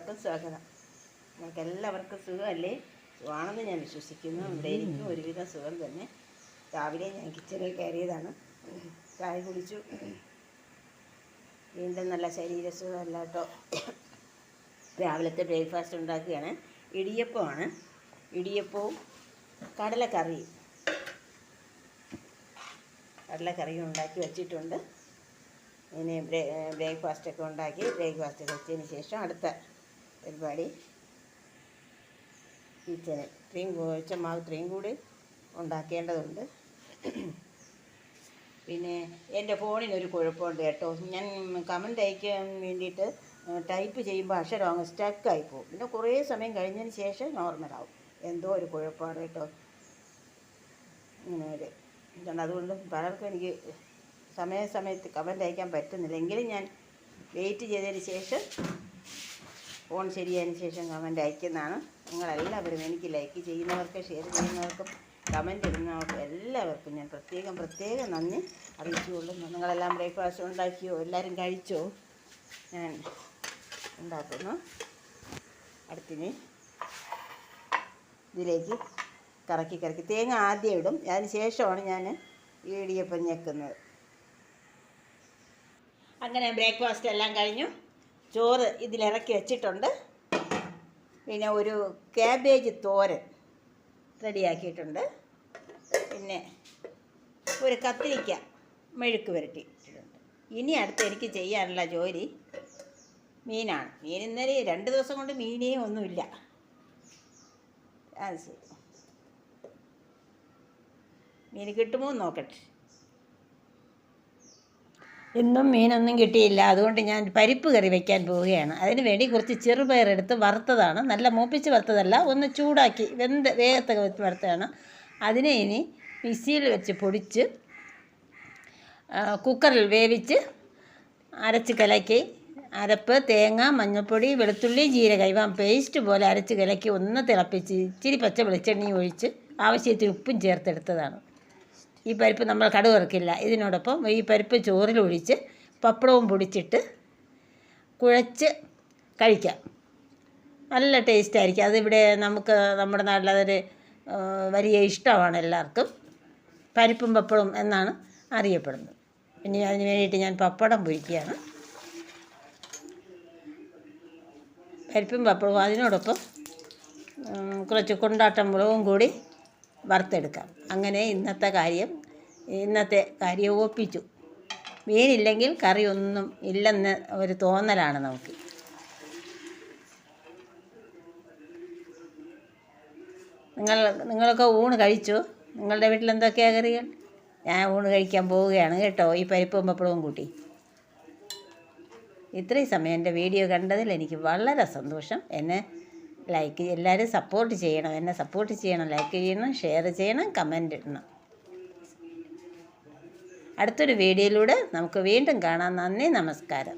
എല്ലാവർക്കും സ്വാഗതം. നിങ്ങൾക്ക് എല്ലാവർക്കും സുഖമല്ലേ? സുഖമാണെന്ന് ഞാൻ വിശ്വസിക്കുന്നു. ഇവിടെ എനിക്കും ഒരുവിധം സുഖം തന്നെ. രാവിലെ ഞാൻ കിച്ചണിൽ കയറിയതാണ്. ചായ കുടിച്ചു. വീണ്ടും നല്ല ശരീരസുഖമല്ല കേട്ടോ. രാവിലത്തെ ബ്രേക്ക്ഫാസ്റ്റ് ഉണ്ടാക്കുകയാണ്. ഇടിയപ്പമാണ്. ഇടിയപ്പവും കടലക്കറിയും. കടലക്കറിയും ഉണ്ടാക്കി വെച്ചിട്ടുണ്ട്. ഇനി ബ്രേക്ക്ഫാസ്റ്റൊക്കെ ഉണ്ടാക്കി ബ്രേക്ക്ഫാസ്റ്റ് വെച്ചതിന് ശേഷം അടുത്ത പരിപാടി. കിച്ചന് ഇത്രയും മാവ് ഇത്രയും കൂടി ഉണ്ടാക്കേണ്ടതുണ്ട്. പിന്നെ എന്റെ ഫോണിനൊരു കുഴപ്പമുണ്ട് കേട്ടോ. ഞാൻ കമന്റ് അയക്കാൻ വേണ്ടിയിട്ട് ടൈപ്പ് ചെയ്യുമ്പോൾ അക്ഷരം അങ്ങ് സ്റ്റക്കായി പോകും. പിന്നെ കുറേ സമയം കഴിഞ്ഞതിന് ശേഷം നോർമലാവും എന്തോ ഒരു കുഴപ്പമാണ് കേട്ടോ. ഇങ്ങനെ ഒരു അതുകൊണ്ട് പലർക്കും എനിക്ക് സമയാസമയത്ത് കമന്റ് അയക്കാൻ പറ്റുന്നില്ല. എങ്കിലും ഞാൻ വെയിറ്റ് ചെയ്തതിന് ശേഷം ഫോൺ ശരിയായതിന് ശേഷം കമന്റ് അയക്കുന്നതാണ്. നിങ്ങളെല്ലാവരും എനിക്ക് ലൈക്ക് ചെയ്യുന്നവർക്ക് ഷെയർ ചെയ്യുന്നവർക്കും കമന്റ് ഇടുന്നവർക്കും എല്ലാവർക്കും ഞാൻ പ്രത്യേകം പ്രത്യേകം നന്ദി അറിയിച്ചുകൊള്ളുന്നു. നിങ്ങളെല്ലാം ബ്രേക്ക്ഫാസ്റ്റ് ഉണ്ടാക്കിയോ? എല്ലാവരും കഴിച്ചോ? ഞാൻ ഉണ്ടാക്കുന്നു. അടുത്തിന് ഇതിലേക്ക് കറക്കി കറക്കി. തേങ്ങ ആദ്യം ഇടും. അതിന് ശേഷമാണ് ഞാൻ ഈ ഇടിയപ്പം ഞെക്കുന്നത്. അങ്ങനെ ബ്രേക്ക്ഫാസ്റ്റ് എല്ലാം കഴിഞ്ഞു. ചോറ് ഇതിലിറക്കി വെച്ചിട്ടുണ്ട്. പിന്നെ ഒരു കാബേജ് തോരൻ റെഡിയാക്കിയിട്ടുണ്ട്. പിന്നെ ഒരു കത്തിരിക്ക മെഴുക്ക് പുരട്ടിയിട്ടുണ്ട് ഇനി അടുത്ത് എനിക്ക് ചെയ്യാനുള്ള ജോലി മീനാണ്. മീൻ ഇന്നലെ രണ്ട് ദിവസം കൊണ്ട് മീനേ ഒന്നുമില്ല. അത് ശരി. മീൻ കിട്ടുമോ നോക്കട്ടെ. ഇന്നും മീനൊന്നും കിട്ടിയില്ല. അതുകൊണ്ട് ഞാൻ പരിപ്പ് കറി വെക്കാൻ പോവുകയാണ്. അതിന് വേണ്ടി കുറച്ച് ചെറുപയറെടുത്ത് വറുത്തതാണ്. നല്ല മൂപ്പിച്ച് വറുത്തതല്ല. ഒന്ന് ചൂടാക്കി വെന്ത് വേഗത്ത് വറുത്തതാണ്. അതിനെ ഇനി മിക്സിയിൽ വെച്ച് പൊടിച്ച് കുക്കറിൽ വേവിച്ച് അരച്ച് കലക്കി. അരപ്പ് തേങ്ങ മഞ്ഞൾപ്പൊടി വെളുത്തുള്ളി ജീരക ഇവ പേസ്റ്റ് പോലെ അരച്ച് കലക്കി ഒന്ന് തിളപ്പിച്ച് ഇച്ചിരി പച്ച വെളിച്ചെണ്ണയും ഒഴിച്ച് ആവശ്യത്തിന് ഉപ്പും ചേർത്തെടുത്തതാണ്. ഈ പരിപ്പ് നമ്മൾ കടുവറക്കില്ല ഇതിനോടൊപ്പം ഈ പരിപ്പ് ചോറിലൊഴിച്ച് പപ്പടവും പൊടിച്ചിട്ട് കുഴച്ച് കഴിക്കാം. നല്ല ടേസ്റ്റ് ആയിരിക്കും. അതിവിടെ നമുക്ക് നമ്മുടെ നാട്ടിൽ വലിയ ഇഷ്ടമാണ് എല്ലാവർക്കും. പരിപ്പും പപ്പടവും എന്നാണ് അറിയപ്പെടുന്നത്. പിന്നെ അതിന് വേണ്ടിയിട്ട് ഞാൻ പപ്പടം പൊരിക്കുകയാണ്. പരിപ്പും പപ്പടവും അതിനോടൊപ്പം കുറച്ച് കൊണ്ടാട്ടം മുളകും കൂടി വറുത്തെടുക്കാം. അങ്ങനെ ഇന്നത്തെ കാര്യം ഇന്നത്തെ കാര്യം ഒപ്പിച്ചു. മീനില്ലെങ്കിൽ കറി ഒന്നും ഇല്ലെന്ന് ഒരു തോന്നലാണ് നമുക്ക്. നിങ്ങൾ നിങ്ങളൊക്കെ ഊണ് കഴിച്ചു? നിങ്ങളുടെ വീട്ടിൽ എന്തൊക്കെയാണ് കറികൾ? ഞാൻ ഊണ് കഴിക്കാൻ പോവുകയാണ് കേട്ടോ ഈ പരിപ്പും പപ്പടവും കൂട്ടി. ഇത്രയും സമയം എന്റെ വീഡിയോ കണ്ടതിൽ എനിക്ക് വളരെ സന്തോഷം. എന്നെ ലൈക്ക് എല്ലാവരും സപ്പോർട്ട് ചെയ്യണം. എന്നെ സപ്പോർട്ട് ചെയ്യണം. ലൈക്ക് ചെയ്യണം ഷെയർ ചെയ്യണം കമന്റ് ഇടണം. അടുത്തൊരു വീഡിയോയിലൂടെ നമുക്ക് വീണ്ടും കാണാം. നന്ദി നമസ്കാരം.